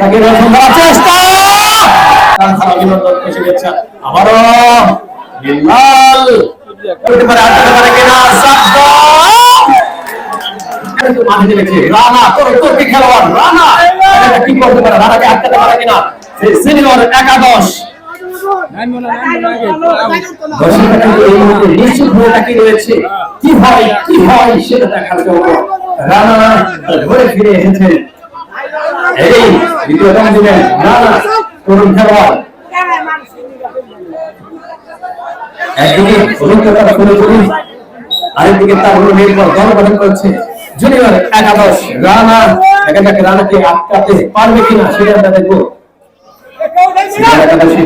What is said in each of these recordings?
তাকে রক্ষণ করার চেষ্টা আবারও বিল্লাল। একাদশ। নিশ্চিত হয়ে তাকিয়ে রয়েছে কি হয় কি হয় সেটা দেখার জন্য রানা ঘুরে ফিরে এসেছেন এই দ্বিতীয় দল দিলেন রানা তরুণ খেলোয়াড় একদিকে অভিজ্ঞতা পুরোপুরি আরেকদিকে তার হলো নির্ভর দল গঠন করছে। জুনিয়র একাদশ রানা যাক রানাকে আটকাতে পারবে কিনা সেটা আমরা দেখব। একাদশী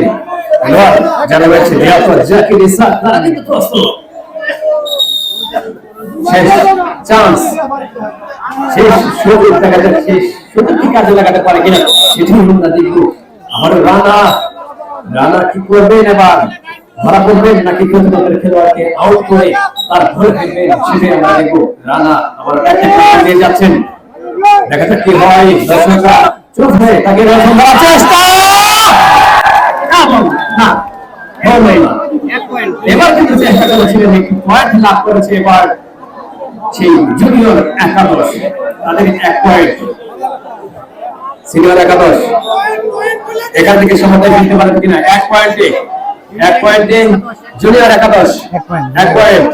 জাকির তারা কিন্তু প্রস্তুত শেষ। চান্স। শেষ সুযোগ দেখা যাক শেষ সুযোগ কাজে লাগাতে পারে কিনা। সেটি আমরা দেখব। আমার রানা রানা কি করবেন এবার? ধরা করবেন নাকি প্রতিপক্ষের খেলোয়াড়কে আউট করে তার ধরে ফেলবেন সেটাই আমরা দেখব। রানা আবার ব্যাটিং নিয়ে যাচ্ছেন। দেখা যাক কি হয় দর্শকরা চুপ হয়ে তাকে চেষ্টা! না এবার কিন্তু চেষ্টা করেছিলেন একটি পয়েন্ট লাভ করেছে এবার। সেই জুনিয়র একাদশ তাদের এক পয়েন্ট সিনিয়র একাদশ এখান থেকে সমতায় ফিরতে পারেন কিনা? এক পয়েন্টে এক পয়েন্টে জুনিয়র একাদশ এক পয়েন্ট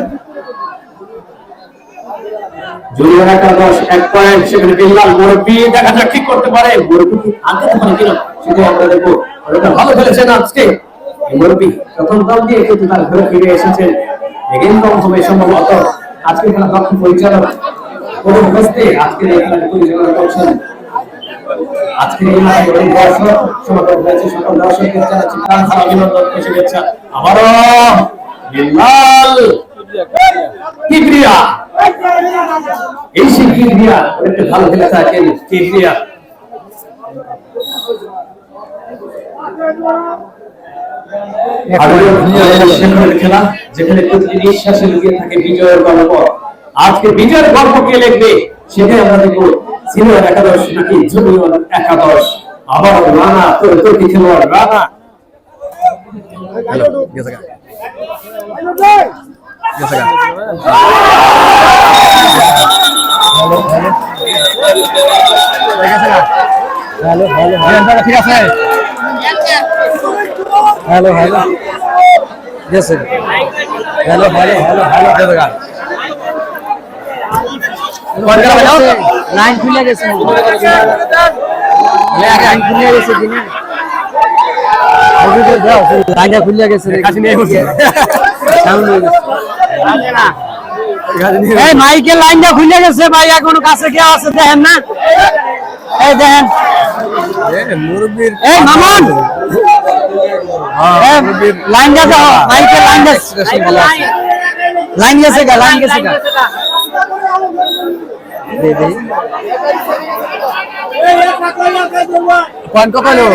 জুনিয়র একাদশ এক পয়েন্ট সেখানে বিল্লাল মুরব্বী দেখা যাক কি করতে পারে। মুরব্বী আনতে পারে কিনা সেটাই আমরা দেখব। ওটা ভালো খেলেছেন আজকে। মুরব্বী প্রথম দল দিয়ে কিন্তু তার ঘরে ফিরে এসেছেন। এগেন কম হবে সম্ভবত আজকে খেলা দক্ষ পরিচালক, কোনো হস্তে আজকের খেলাটি পরিচালনা করছেন। আজকের এই দর্শক সকল দর্শককে বিল্লাল কিবরিয়া। এই অনেকটা ভালো খেলে থাকেন কিবরিয়া। খেলা যেখানে প্রতিটি নিঃশ্বাসে লুকিয়ে থাকে বিজয়ের গল্প। আজকে বিজয়ের গল্প কে লিখবে সেটাই আমরা দেখব। সিনিয়র একাদশ নাকি জুনিয়র একাদশ? আবার রানা তোর তোর খেলোয়াড়? রানা। Hello hello. হ্যালো ঠিক আছে? Hello hello. Yes sir. Hello hello hello দেবেগা line খুলে গেছে। লাইন খুলে গেছে দিনে। লাইনটা খুলে গেছে কাছে নিয়ে সাউন্ড হয়ে গেছে এই মাইকের লাইনটা খুলে গেছে ভাই এখনও কাছে কে আছে দেখেন না? এই দেখেন। এই মামুন! এই লাইনটা দাও মাইকের লাইনটা লাইন গেছে গা লাইন গেছে গা দে দে কোন কত লো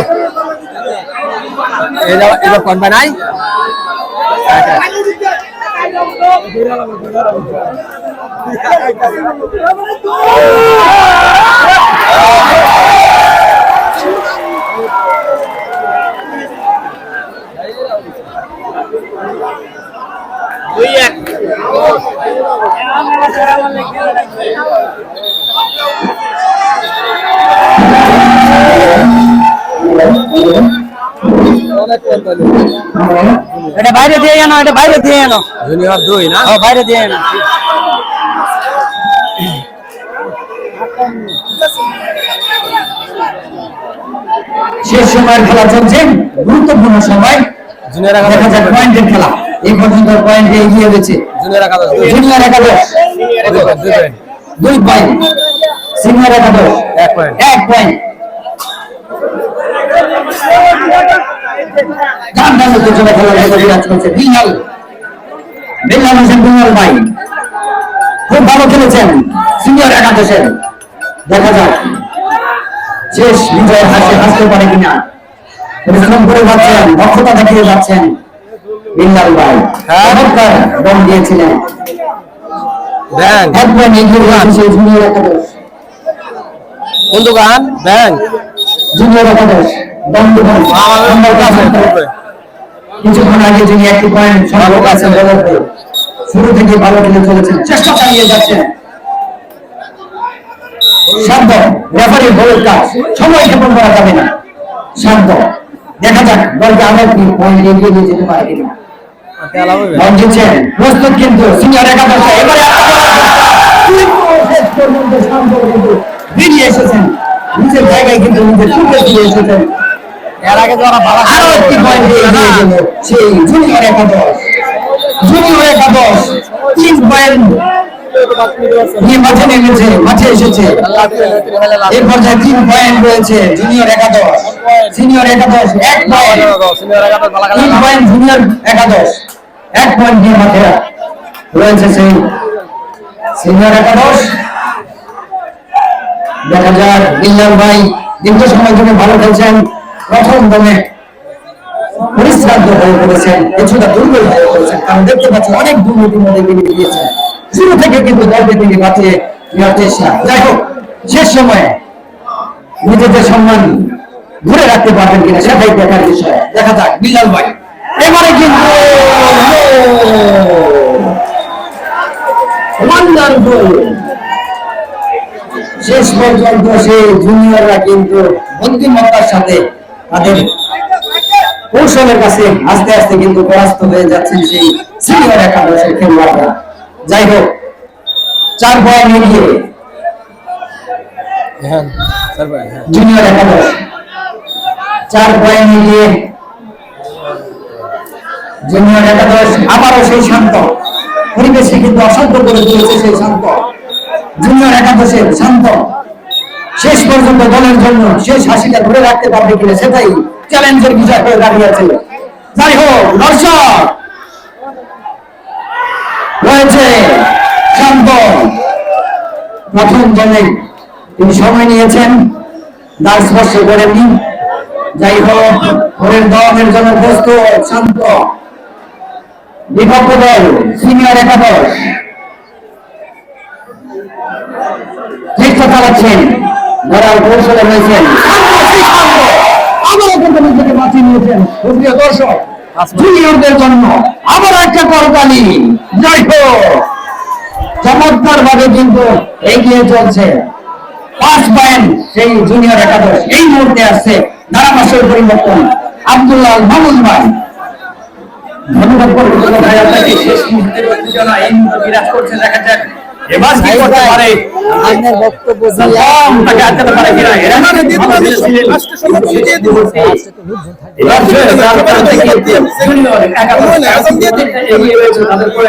এবার এবার কোন বানাই। এটা বাইরে দিয়ে আনো এটা বাইরে দিয়ে আনো। জুনিয়র দুই না? ও বাইরে দিয়ে আনো। শেষ সময়ের খেলা চলছে। গুরুত্বপূর্ণ সময়। জুনিয়র খেলা। এই পর্যন্ত পয়েন্টে এগিয়ে রয়েছে। জুনিয়র একাদশ। দুই পয়েন্ট, সিনিয়র একাদশ। এক পয়েন্ট। এক পয়েন্ট গান গান উত্তেজনা খেলার মধ্যে বিরাজ করছে বিল্লাল বিল্লাল হোসেন বিল্লাল ভাই। খুব ভালো খেলেছেন সিনিয়র একাদশের। দেখা যাক। শেষ বিজয় হাসি হাসতে পারে কিনা। পরিশ্রম করে যাচ্ছেন দক্ষতা দেখিয়ে যাচ্ছেন। বিল্লাল ভাই চমৎকার দম দিয়েছিলেন। ব্যাংক একবার এগিয়ে রয়েছে সেই জুনিয়র একাদশ। কোন দোকান? ব্যাংক জুনিয়র একাদশ। দ্বন্দ্ব আমাদের কিছুক্ষণ আগে যিনি একটি পয়েন্ট সম্পর্ক আছে বলতে শুরু থেকে ভালো খেলে চলেছেন। চেষ্টা চালিয়ে যাচ্ছেন। শান্ত রেফারি ভুলের কাজ। সময় ক্ষেপণ করা যাবে না। শান্ত। দেখা যাক দলকে আবার কি পয়েন্ট এগিয়ে নিয়ে যেতে পারে কিনা। জিতছেন প্রস্তুত কিন্তু সিনিয়র একাদশে। এবারে পর্যন্ত শান্ত কিন্তু বেরিয়ে এসেছেন। নিজের জায়গায় কিন্তু নিজের চুপে ফিরে এসেছেন। এর আগে যারা ভালো আরও একটি পয়েন্ট এগিয়ে গেল সেই জুনিয়র একাদশ। জুনিয়র একাদশ তিন পয়েন্ট মাঠে নেমেছে, মাঠে এসেছে। এই পর্যায়ে তিন পয়েন্ট রয়েছে জুনিয়র একাদশ সিনিয়র একাদশ, এক পয়েন্ট তিন পয়েন্ট জুনিয়র একাদশ, এক পয়েন্ট নিয়ে মাঠে রয়েছে সেই সিনিয়র একাদশ। দেখা যাক বিল্লাল ভাই দীর্ঘ সময় ধরে ভালো খেলছেন, প্রথম দমে পরিশ্রান্ত হয়ে পড়েছেন, কিছুটা দুর্বল হয়ে পড়েছেন, কারণ দেখতে পাচ্ছি অনেক দুর্নীতির মধ্যে গিয়েছেন শুরু থেকে কিন্তু দলকে তিনি বাঁচিয়ে নেওয়ার চেষ্টা। যাই হোক, শেষ সময়ে নিজেদের সম্মান ধরে রাখতে পারবেন কিনা সেটাই দেখার বিষয়। দেখা যাক, বিল্লাল ভাই। এবারে কিন্তু শেষ পর্যন্ত সেই জুনিয়ররা কিন্তু বুদ্ধিমত্তার সাথে তাদের কৌশলের কাছে আস্তে আস্তে কিন্তু পরাস্ত হয়ে যাচ্ছেন সেই সিনিয়র একাদশের খেলোয়াড়রা। যাই হোক চার পয়েন্ট এগিয়ে জুনিয়র একাদশ চার পয়েন্ট এগিয়ে জুনিয়র একাদশ আবারও সেই শান্ত। পরিবেশে কিন্তু অশান্ত করে তুলেছে সেই শান্ত। জুনিয়র শান্ত। শেষ পর্যন্ত দলের জন্য শেষ হাসিটা ধরে রাখতে পারবে কিনা সেটাই চ্যালেঞ্জের বিষয় হয়ে দাঁড়িয়েছে। যাই হোক দর্শক রয়েছে প্রথম জনে তিনি সময় নিয়েছেন দাস স্পর্শ করেননি। যাই হোক ভোরের দমের জন্য প্রস্তুত শান্ত বিপক্ষ দল সিনিয়র একাদশ। চেষ্টা চালাচ্ছেন ধরার কৌশলে রয়েছেন। আবারও কিন্তু নিজেকে বাঁচিয়ে নিয়েছেন। দর্শক জুনিয়রদের জন্য আবার একটা করতালি। চমৎকার কিন্তু এগিয়ে চলছে। পাঁচ পয়েন্ট সেই জুনিয়র একাদশ। এই মুহূর্তে আসছে ধারাভাষ্যের পরিবর্তন। আব্দুল্লাহ মামুন ভাই। ধন্যবাদ ভাই আপনাকে শেষ মুহূর্তের উত্তেজনা এই মুহূর্তে বিরাজ করছে দেখা যাক এবার কি করতে পারে। আপনার বক্তব্য সালাম তাকে আটকাতে পারে কিনা এরা এবার যে তার প্রান্ত থেকে জুনিয়র একাদশ এগিয়ে রয়েছে তাদের করে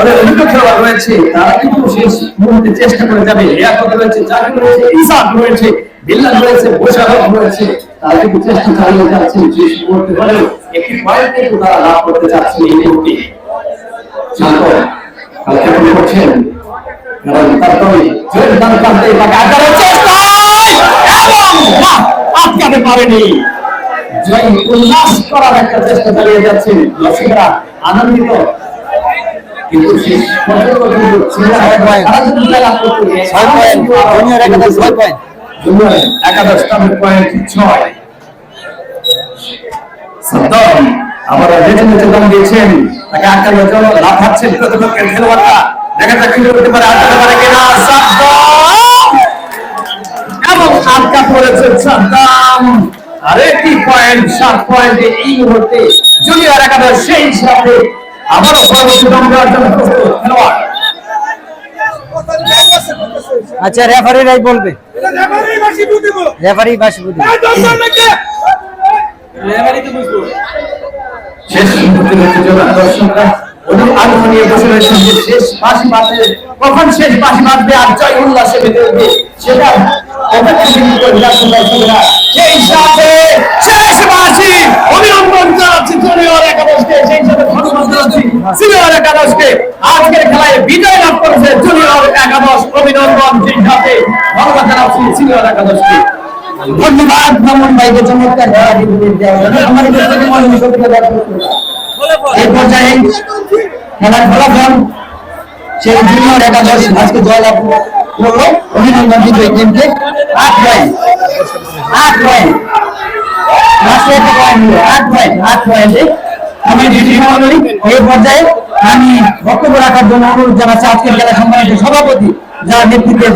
দলের অন্য রয়েছে, তারা কিন্তু শেষ মুহূর্তে চেষ্টা করে যাবে। লিয়াকত রয়েছে রয়েছে ইসাক রয়েছে রয়েছে রয়েছে তারা কিন্তু চেষ্টা চালিয়ে যাচ্ছে শেষ মুহূর্তে একটি পয়েন্ট কিন্তু তারা লাভ করতে চাচ্ছে এই মুহূর্তে। করছেন? আনন্দিত কিন্তু ছয় পয়েন্ট ছয় আবার যাক কি পয়েন্ট সাত পয়েন্টে এই মুহূর্তে। জুনিয়র একাদশ, সেই সাথে আবারও আচ্ছা রেফারিরাই বলবে। রেফারি বাসি বুঝবে। শেষ বসে শেষ বাজবে কখন শেষ বাঁশি বাজবে আর জয় উল্লাসে উঠবে সেটা অপেক্ষা কিন্তু করে যাচ্ছে দর্শকরা সেই সাথে শেষ বাঁশি অভিনন্দন জানাচ্ছি জুনিয়র একাদশকে সেই সাথে ধন্যবাদ জানাচ্ছি সিনিয়র একাদশকে আজকের খেলায় বিজয় লাভ করেছে জুনিয়র একাদশ অভিনন্দন সাথে ধন্যবাদ জানাচ্ছি সিনিয়র একাদশকে। ধন্যবাদ, মামুন ভাইকে চমৎকার। এই পর্যায়ে খেলার ফলাফল, সেই জুনিয়র একাদশ আজকে জয়লাভ করল। অভিনন্দন কিন্তু এই টিমকে। আট পয়েন্ট আট পয়েন্ট। আট পয়েন্ট, আট পয়েন্টে আমি বক্তব্য রাখার জন্য অনুরোধ জানাচ্ছি আজকের জেলা সম্মানিত সভাপতি যার নেতৃত্বে